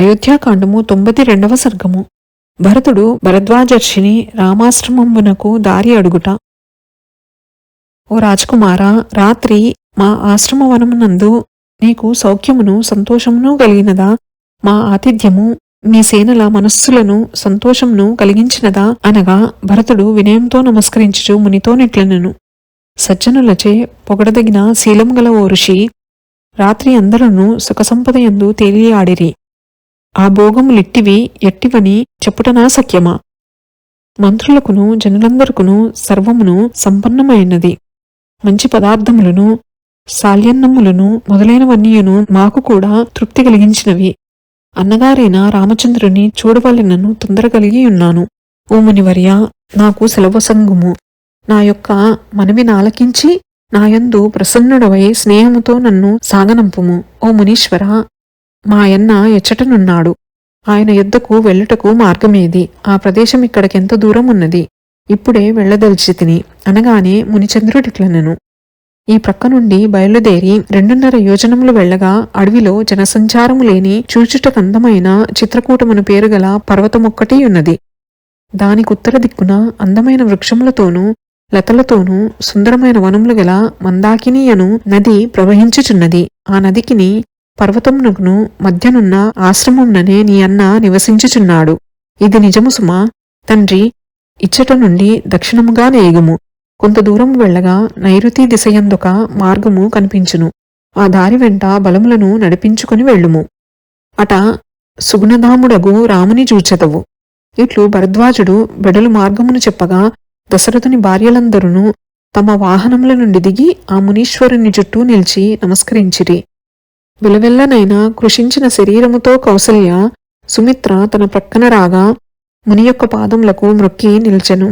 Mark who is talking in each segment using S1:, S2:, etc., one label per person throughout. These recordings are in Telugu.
S1: అయోధ్యాకాండము తొంభై రెండవ సర్గము. భరతుడు భరద్వాజర్షిని రామాశ్రమంబునకు దారి అడుగుట. ఓ రాజకుమారా రాత్రి మా ఆశ్రమవనమునందు నీకు సౌఖ్యమును సంతోషమును కలిగినదా? మా ఆతిథ్యము మీ సేనల మనస్సులను సంతోషమును కలిగించినదా? అనగా భరతుడు వినయంతో నమస్కరించుచు మునితో నెట్లనను. సజ్జనులచే పొగడదగిన శీలం గల ఓ ఋషి రాత్రి అందరూ సుఖసంపదయందు తేలియాడిరి. ఆ భోగములిట్టివి ఎట్టివని చెప్పుటనా సఖ్యమా? మంత్రులకును జనులందరికును సర్వమును సంపన్నమైనది. మంచి పదార్థములను సాల్యన్నములను మొదలైనవన్నీయును మాకు కూడా తృప్తి కలిగించినవి. అన్నగారైన రామచంద్రుని చూడవలెనను తొందర కలిగి ఉన్నాను ఓ మునివర్య నాకు సెలవసంగుము నా యొక్క మనవి నాలకించి నాయందు ప్రసన్నుడవై స్నేహముతో నన్ను సాగనంపుము. ఓ మునీశ్వర మాయన్న ఎచ్చటనున్నాడు. ఆయన యుద్ధకు వెళ్ళుటకు మార్గమేది. ఆ ప్రదేశం ఇక్కడికెంత దూరం ఉన్నది ఇప్పుడే వెళ్ళదలిచి తిని అనగానే మునిచంద్రుడిట్లనెను ఈ ప్రక్క నుండి బయలుదేరి రెండున్నర యోజనములు వెళ్ళగా అడవిలో జనసంచారము లేని చూచుటకందమైన చిత్రకూటమును పేరుగల పర్వతమొక్కటి ఉన్నది. దానికుత్తర దిక్కున అందమైన వృక్షములతోనూ లతలతోనూ సుందరమైన వనములు గల మందాకిని అను నది ప్రవహించుచున్నది. ఆ నదికిని పర్వతమునకును మధ్యనున్న ఆశ్రమముననే నీ అన్న నివసించుచున్నాడు. ఇది నిజము సుమా. తండ్రి ఇచ్చట నుండి దక్షిణముగా నేగుము కొంత దూరం వెళ్ళగా నైరుతి దిశయందొక మార్గము కనిపించును. ఆ దారి వెంట బలములను నడిపించుకుని వెళ్ళుము. అట సుగుణధాముడగు రాముని చూచెదవు. ఇట్లు భరద్వాజుడు బెడలు మార్గమును చెప్పగా దశరథుని భార్యలందరూ తమ వాహనముల నుండి దిగి ఆ మునీశ్వరుని చుట్టూ నిలిచి నమస్కరించిరి. విలవెల్లనైనా కృషించిన శరీరముతో కౌసల్య సుమిత్ర తన ప్రక్కన రాగా ముని యొక్క పాదములకు మృక్కి నిల్చెను.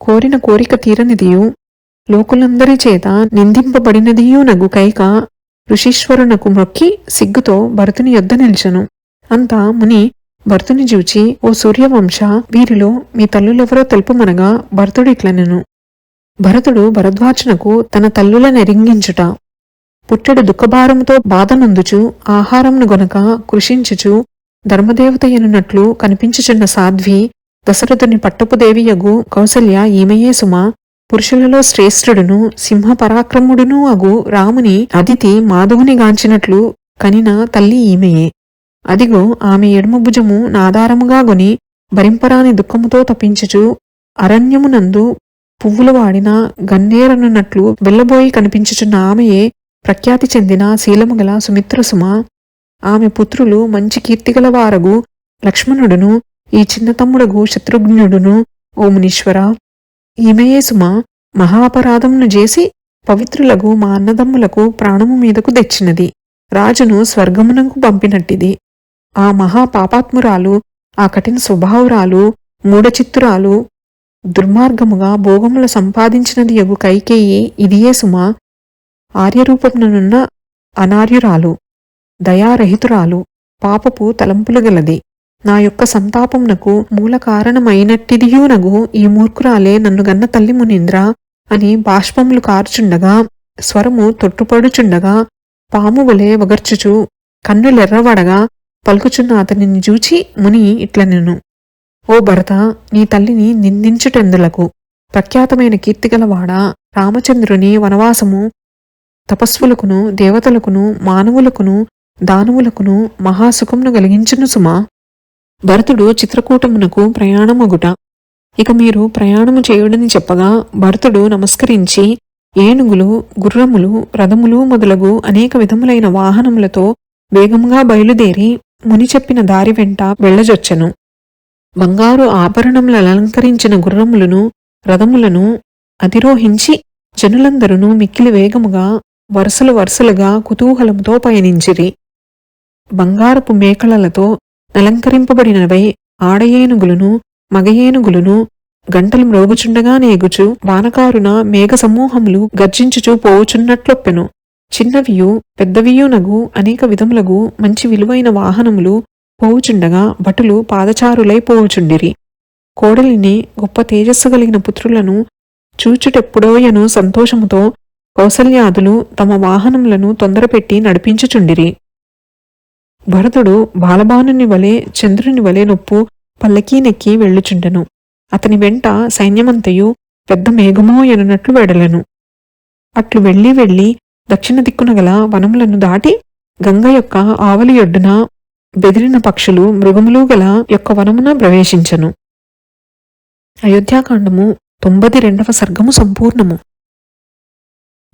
S1: కోరిన కోరిక తీరనిదియు. లోకులందరి చేత నిందింపబడినదియు నగు కైక ఋషీశ్వరునకు మొక్కి సిగ్గుతో భరతుని యొద్ద నిల్చెను. అంతా ముని భరతుని చూచి ఓ సూర్యవంశ వీరిలో మీ తల్లులెవరో తెలుపుమనగా భరతుడిట్లనెను. భరతుడు భరద్వాజునకు తన తల్లుల నెరింగించుట పుట్టెడు దుఃఖభారముతో బాధనందుచు ఆహారమును గొనక కృషించుచు ధర్మదేవతయనున్నట్లు కనిపించుచున్న సాధ్వి దశరథుని పట్టపుదేవియగు కౌసల్య ఈమెయే సుమ పురుషులలో శ్రేష్ఠుడును సింహపరాక్రముడును అగు రాముని అదితి మాధవుని గాంచినట్లు కనిన తల్లి ఈమెయే. అదిగో ఆమె ఎడమ భుజము నాదారముగా గొని భరింపరాని దుఃఖముతో తప్పించుచు అరణ్యమునందు పువ్వులు వాడిన గన్నేరనున్నట్లు వెళ్ళబోయి కనిపించుచున్న ఆమెయే ప్రఖ్యాతి చెందిన శీలముగల సుమిత్రసుమ ఆమె పుత్రులు మంచి కీర్తిగల వారగు లక్ష్మణుడును ఈ చిన్న తమ్ముడగు శత్రుఘ్నుడును ఓ మునీశ్వర. ఈమెయే సుమ మహాపరాధమును చేసి పవిత్రులకు మా అన్నదమ్ములకు ప్రాణము మీదకు తెచ్చినది. రాజును స్వర్గమునకు పంపినట్టిది. ఆ మహా పాపాత్మురాలు ఆ కఠిన స్వభావురాలు మూఢచిత్తురాలు దుర్మార్గముగా భోగముల సంపాదించినది యగు కైకేయి ఇదియే సుమ. ఆర్యరూపమునున్న అనార్యురాలు దయారహితురాలు పాపపు తలంపులు గలది. నా యొక్క సంతాపమునకు మూల కారణమైనట్టిదియూనగు ఈ మూర్ఖురాలే నన్ను గన్న తల్లి మునీంద్ర అని బాష్పములు కారుచుండగా స్వరము తొట్టుపడుచుండగా పాము వలె వగర్చుచు కన్నులెర్రవడగా పలుకుచున్న అతనిని చూచి ముని ఇట్లనెను ఓ భరత నీ తల్లిని నిందించుటెందులకు ప్రఖ్యాతమైన కీర్తిగలవాడా? రామచంద్రుని వనవాసము తపస్సులకును దేవతలకును మానవులకును దానవులకును మహాసుఖమును కలిగించును సుమా. భరతుడు చిత్రకూటమునకు ప్రయాణమగుట. ఇక మీరు ప్రయాణము చేయుడని చెప్పగా భరతుడు నమస్కరించి ఏనుగులు గుర్రములు రథములు మొదలగు అనేక విధములైన వాహనములతో వేగముగా బయలుదేరి ముని చెప్పిన దారి వెంట వెళ్ళజొచ్చెను. బంగారు ఆభరణములు అలంకరించిన గుర్రములను రథములను అధిరోహించి జనులందరూ మిక్కిలి వేగముగా వరుసలు వరుసలుగా కుతూహలంతో పయనించిరి. బంగారపు మేకలలతో అలంకరింపబడినవై ఆడయేనుగులను మగయేనుగులను గంటలు మ్రోగుచుండగా నేగుచు వానకారున మేఘ సమూహములు గర్జించుచూ పోవుచున్నట్లొప్పెను. చిన్నవియు పెద్దవియునగు అనేక విధములగు మంచి విలువైన వాహనములు పోవుచుండగా భటులు పాదచారులై పోవుచుండిరి. కోడలిని గొప్ప తేజస్సు కలిగిన పుత్రులను చూచుటెప్పుడోయను సంతోషముతో కౌసల్యాదులు తమ వాహనములను తొందరపెట్టి నడిపించుచుండిరి. భరతుడు బాలబానుని వలె చంద్రుని వలె నొప్పు పల్లకీ నెక్కి వెళ్ళుచుండెను. అతని వెంట సైన్యమంతయు పెద్ద మేఘమో ఎనున్నట్లు వెడలెను. అట్లు వెళ్ళి వెళ్ళి దక్షిణ దిక్కున గల వనములను దాటి గంగ యొక్క ఆవలి ఒడ్డున బెదిరిన పక్షులు మృగములు గల యొక్క వనమున ప్రవేశించను. అయోధ్యాకాండము తొంభది రెండవ సర్గము సంపూర్ణము.